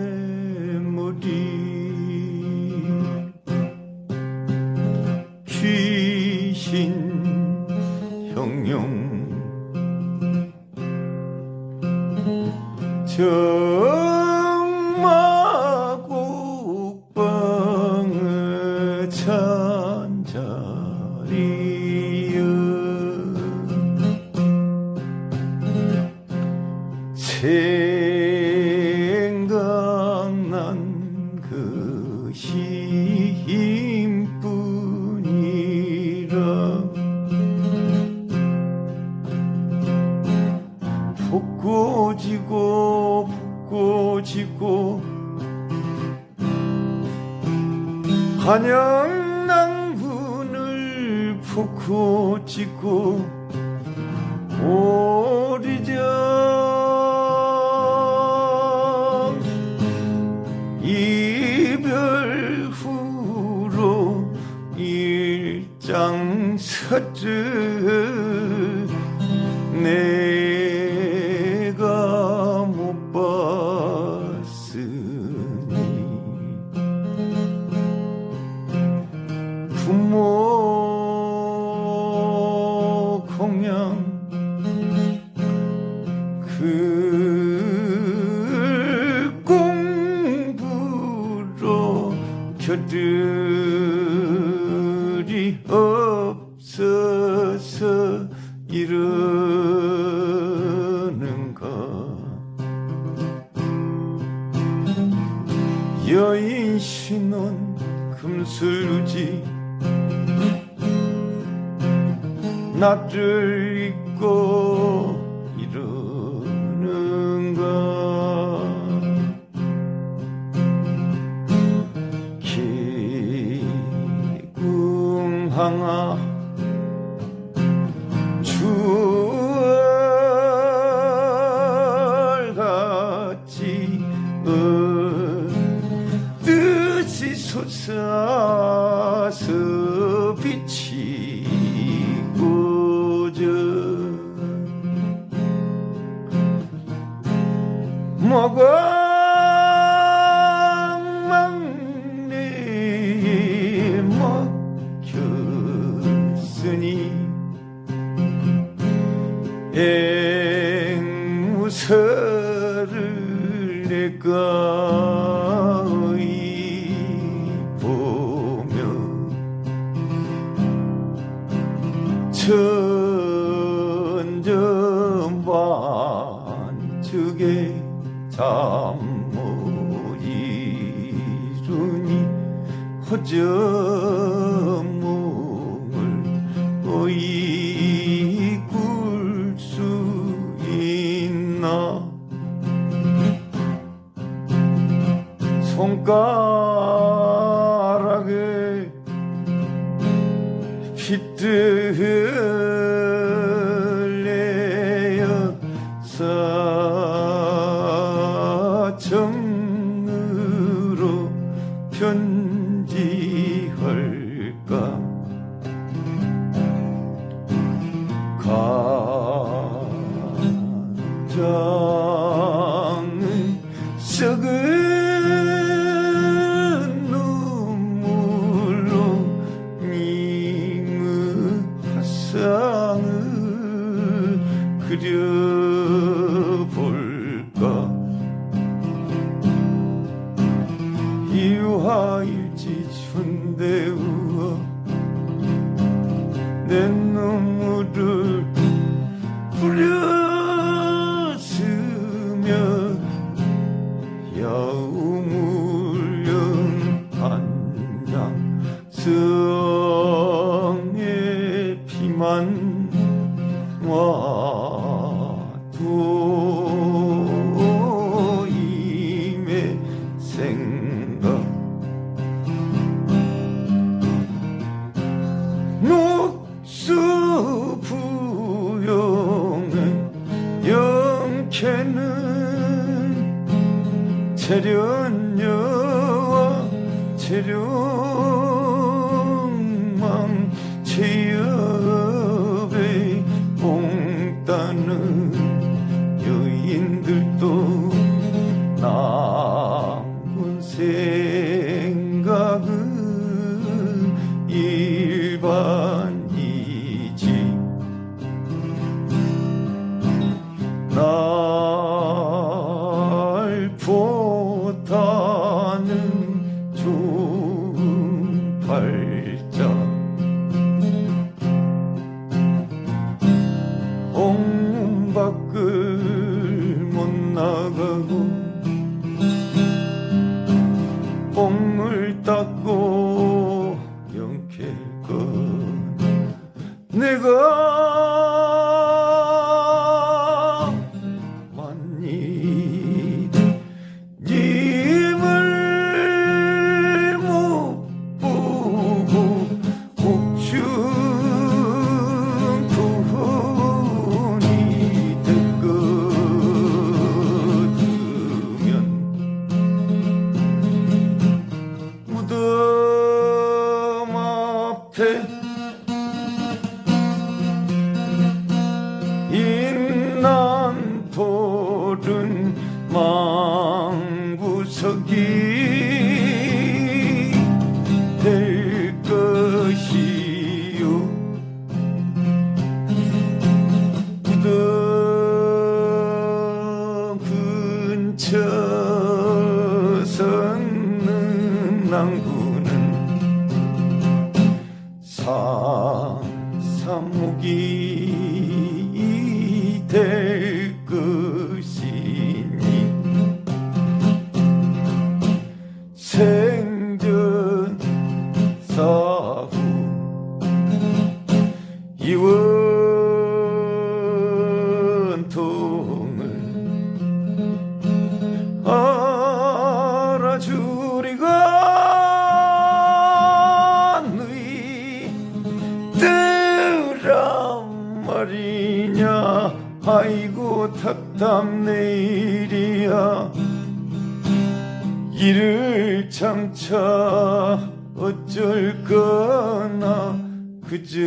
쑥대머리 귀신 형용 정마곡방의 찬 한양낭군을 붓고 지고 오리전 이별 후로 일장 섰을 부모 공양 그 공부로 겨들이 없어서 이러는가 여인 신혼 금슬우지 나를 잊고 이러는가 기궁항아 주얼같이 뜻이 솟아서 비치 먹어막내에 먹혔으니 앵무새를 내가 보며 이루니 허전몸을 어이 굴수 있나? 손가락에 빗들 그려볼까? 이화일지 춘대우어 내 눈물을 뿌렸으며 야우물연 한장 부용의 영케는 재련여와 재련망 체협의 봉따는 여인들도 남은 생각은 일반 attı 사목이 될 것이니 생전 사후 이원 아이고 답답 내 일이야. 이를 장차 어쩔 거나 그저